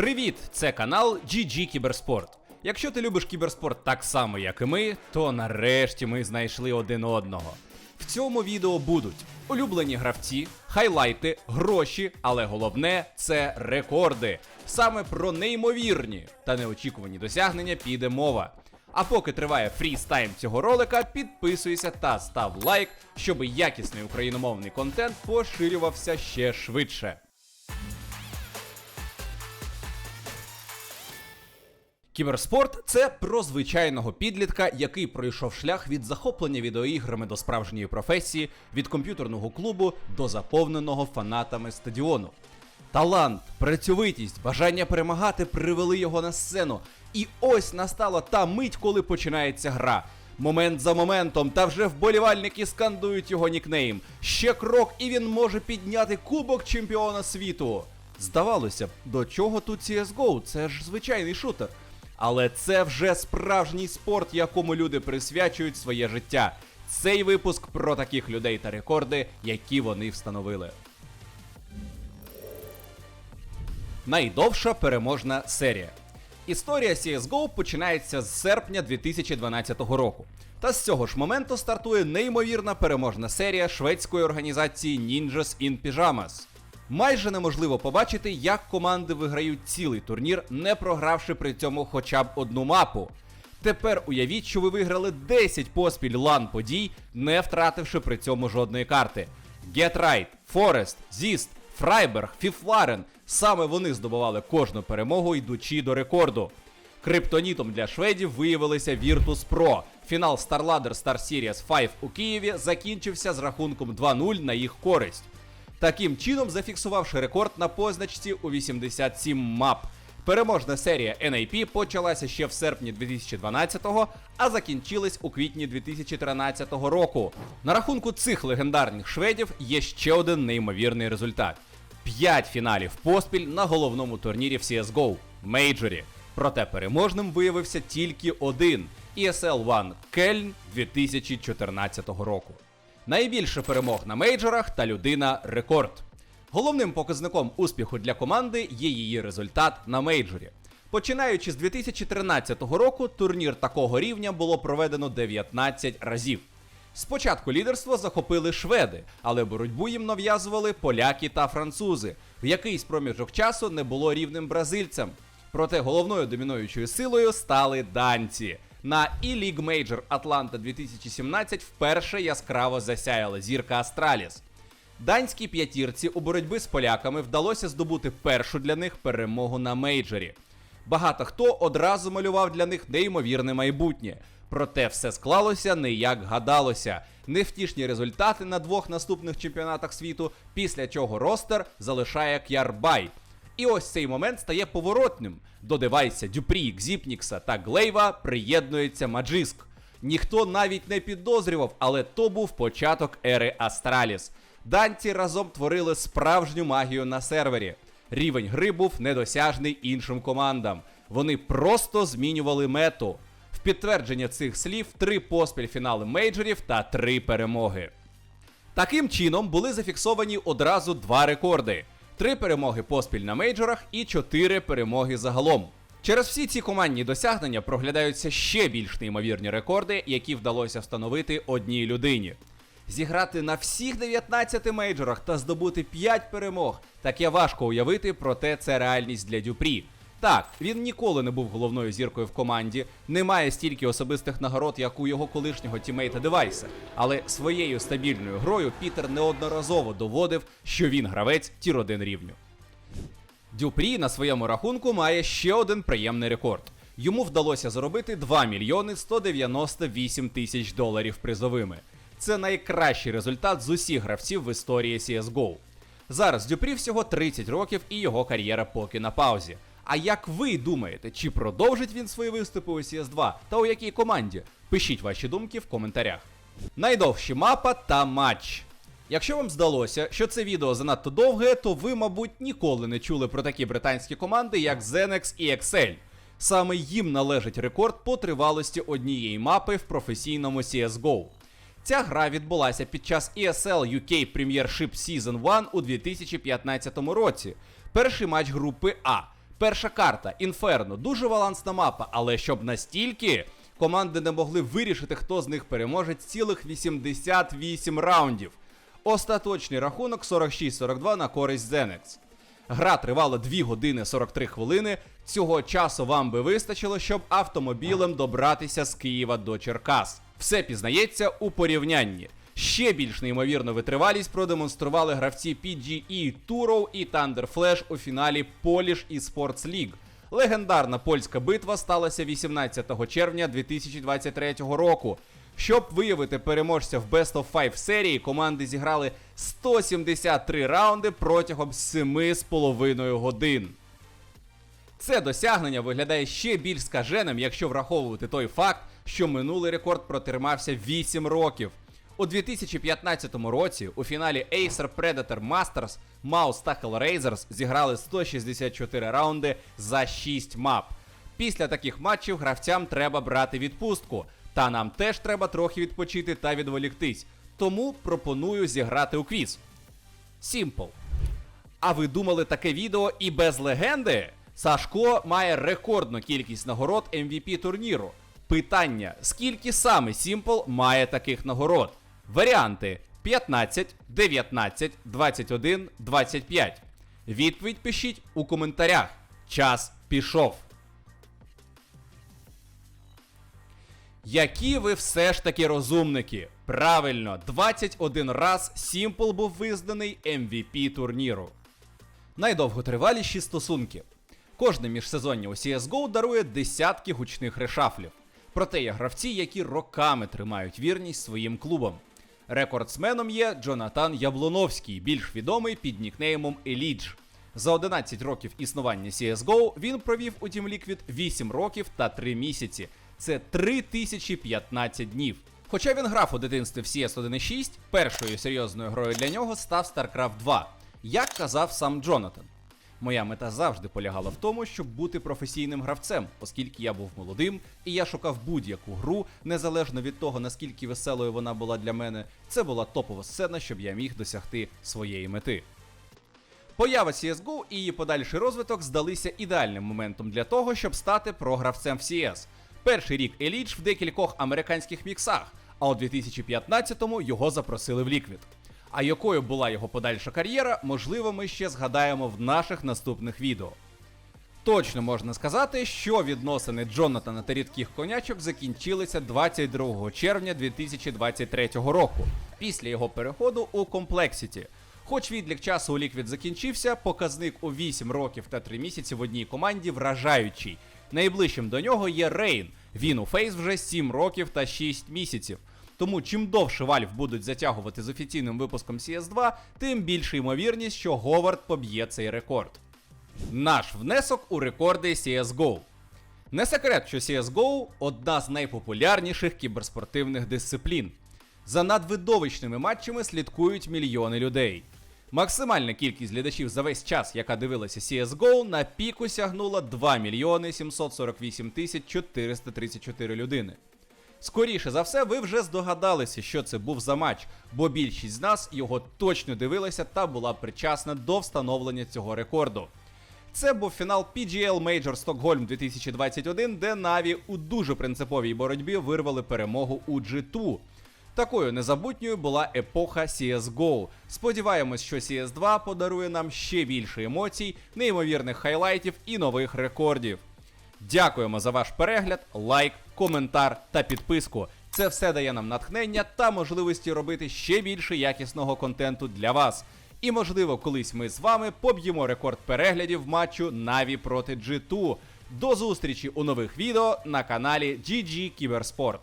Привіт! Це канал GG Кіберспорт. Якщо ти любиш кіберспорт так само, як і ми, то нарешті ми знайшли один одного. В цьому відео будуть улюблені гравці, хайлайти, гроші, але головне це рекорди. Саме про неймовірні та неочікувані досягнення піде мова. А поки триває фрістайм цього ролика, підписуйся та став лайк, щоб якісний україномовний контент поширювався ще швидше. Кіберспорт це про звичайного підлітка, який пройшов шлях від захоплення відеоіграми до справжньої професії, від комп'ютерного клубу до заповненого фанатами стадіону. Талант, працьовитість, бажання перемагати привели його на сцену. І ось настала та мить, коли починається гра. Момент за моментом, та вже вболівальники скандують його нікнейм. Ще крок, і він може підняти кубок чемпіона світу. Здавалося б, до чого тут CSGO? Це ж звичайний шутер. Але це вже справжній спорт, якому люди присвячують своє життя. Цей випуск про таких людей та рекорди, які вони встановили. Найдовша переможна серія. Історія CSGO починається з серпня 2012 року. Та з цього ж моменту стартує неймовірна переможна серія шведської організації Ninjas in Pyjamas. Майже неможливо побачити, як команди виграють цілий турнір, не програвши при цьому хоча б одну мапу. Тепер уявіть, що ви виграли 10 поспіль лан подій, не втративши при цьому жодної карти. Get Right, Forest, Zist, Фрайберг, Фіфларен саме вони здобували кожну перемогу, йдучи до рекорду. Криптонітом для шведів виявилися Virtus Pro. Фінал StarLadder Star Series 5 у Києві закінчився з рахунком 2-0 на їх користь. Таким чином зафіксувавши рекорд на позначці у 87 мап. Переможна серія NAP почалася ще в серпні 2012-го, а закінчилась у квітні 2013 року. На рахунку цих легендарних шведів є ще один неймовірний результат: 5 фіналів поспіль на головному турнірі в CSGO мейджорі. Проте переможним виявився тільки один ESL One Кельн 2014 року. Найбільше перемог на мейджорах та людина рекорд. Головним показником успіху для команди є її результат на мейджорі. Починаючи з 2013 року, турнір такого рівня було проведено 19 разів. Спочатку лідерство захопили шведи, але боротьбу їм нав'язували поляки та французи. В якийсь проміжок часу не було рівним бразильцям. Проте головною домінуючою силою стали данці. На E-League Major Atlanta 2017 вперше яскраво засяяла зірка Астраліс. Данській п'ятірці у боротьбі з поляками вдалося здобути першу для них перемогу на мейджорі. Багато хто одразу малював для них неймовірне майбутнє. Проте все склалося не як гадалося. Невтішні результати на двох наступних чемпіонатах світу, після чого ростер залишає К'ярбай. І ось цей момент стає поворотним. До девайса Дюпрі, Гзіпнікса та Глейва приєднується Маджиск. Ніхто навіть не підозрював, але то був початок ери Астраліс. Данці разом творили справжню магію на сервері. Рівень гри був недосяжний іншим командам. Вони просто змінювали мету. В підтвердження цих слів три поспіль фінали мейджорів та три перемоги. Таким чином були зафіксовані одразу два рекорди: три перемоги поспіль на мейджорах і чотири перемоги загалом. Через всі ці командні досягнення проглядаються ще більш неймовірні рекорди, які вдалося встановити одній людині. Зіграти на всіх 19 мейджорах та здобути 5 перемог таке важко уявити, проте це реальність для Дюпрі. Так, він ніколи не був головною зіркою в команді, не має стільки особистих нагород, як у його колишнього тімейта Девайса. Але своєю стабільною грою Пітер неодноразово доводив, що він гравець тір 1 рівню. Дюпрі на своєму рахунку має ще один приємний рекорд. Йому вдалося заробити 2 мільйони 198 тисяч доларів призовими. Це найкращий результат з усіх гравців в історії CSGO. Зараз Дюпрі всього 30 років і його кар'єра поки на паузі. А як ви думаєте, чи продовжить він свої виступи у CS2 та у якій команді? Пишіть ваші думки в коментарях. Найдовші мапа та матч. Якщо вам здалося, що це відео занадто довге, то ви, мабуть, ніколи не чули про такі британські команди, як Xenex і Excel. Саме їм належить рекорд по тривалості однієї мапи в професійному CSGO. Ця гра відбулася під час ESL UK Premiership Season 1 у 2015 році. Перший матч групи А. Перша карта Інферно, дуже балансна мапа, але щоб настільки команди не могли вирішити, хто з них переможе цілих 88 раундів. Остаточний рахунок 46-42 на користь Зенекс. Гра тривала 2 години 43 хвилини. Цього часу вам би вистачило, щоб автомобілем добратися з Києва до Черкас. Все пізнається у порівнянні. Ще більш неймовірну витривалість продемонстрували гравці PGE Turov і Thunder Flash у фіналі Polish eSports League. Легендарна польська битва сталася 18 червня 2023 року. Щоб виявити переможця в Best of 5 серії, команди зіграли 173 раунди протягом 7,5 годин. Це досягнення виглядає ще більш скаженим, якщо враховувати той факт, що минулий рекорд протримався 8 років. У 2015 році у фіналі Acer Predator Masters Mouse та Hellraisers зіграли 164 раунди за 6 мап. Після таких матчів гравцям треба брати відпустку, та нам теж треба трохи відпочити та відволіктись. Тому пропоную зіграти у квіз. Simple. А ви думали таке відео і без легенди? Сашко має рекордну кількість нагород MVP турніру. Питання: скільки саме Simple має таких нагород? Варіанти 15, 19, 21, 25. Відповідь пишіть у коментарях. Час пішов. Які ви все ж таки розумники? Правильно, 21 раз Simple був визнаний MVP турніру. Найдовготриваліші стосунки. Кожне міжсезоння у CSGO дарує десятки гучних решафлів. Проте є гравці, які роками тримають вірність своїм клубам. Рекордсменом є Джонатан Яблоновський, більш відомий під нікнеймом Елідж. За 11 років існування CSGO він провів у Team Liquid 8 років та 3 місяці. Це 3015 днів. Хоча він грав у дитинстві в CS 1.6, першою серйозною грою для нього став StarCraft 2, як казав сам Джонатан. Моя мета завжди полягала в тому, щоб бути професійним гравцем, оскільки я був молодим і я шукав будь-яку гру, незалежно від того, наскільки веселою вона була для мене. Це була топова сцена, щоб я міг досягти своєї мети. Поява CSGO і її подальший розвиток здалися ідеальним моментом для того, щоб стати програвцем в CS. Перший рік Елідж в декількох американських міксах, а у 2015-му його запросили в Liquid. А якою була його подальша кар'єра, можливо, ми ще згадаємо в наших наступних відео. Точно можна сказати, що відносини Джонатана та рідких конячок закінчилися 22 червня 2023 року, після його переходу у Complexity. Хоч відлік часу у Liquid закінчився, показник у 8 років та 3 місяці в одній команді вражаючий. Найближчим до нього є Рейн. Він у Фейс вже 7 років та 6 місяців. Тому чим довше Valve будуть затягувати з офіційним випуском CS2, тим більша ймовірність, що Говард поб'є цей рекорд. Наш внесок у рекорди CSGO. Не секрет, що CSGO одна з найпопулярніших кіберспортивних дисциплін. За надвидовищними матчами слідкують мільйони людей. Максимальна кількість глядачів за весь час, яка дивилася CSGO, на піку сягнула 2 мільйони 748 тисяч 434 людини. Скоріше за все, ви вже здогадалися, що це був за матч, бо більшість з нас його точно дивилася та була причасна до встановлення цього рекорду. Це був фінал PGL Major Stockholm 2021, де Наві у дуже принциповій боротьбі вирвали перемогу у G2. Такою незабутньою була епоха CSGO. Сподіваємось, що CS2 подарує нам ще більше емоцій, неймовірних хайлайтів і нових рекордів. Дякуємо за ваш перегляд, лайк, коментар та підписку. Це все дає нам натхнення та можливості робити ще більше якісного контенту для вас. І можливо, колись ми з вами поб'ємо рекорд переглядів матчу Наві проти G2. До зустрічі у нових відео на каналі GG Кіберспорт.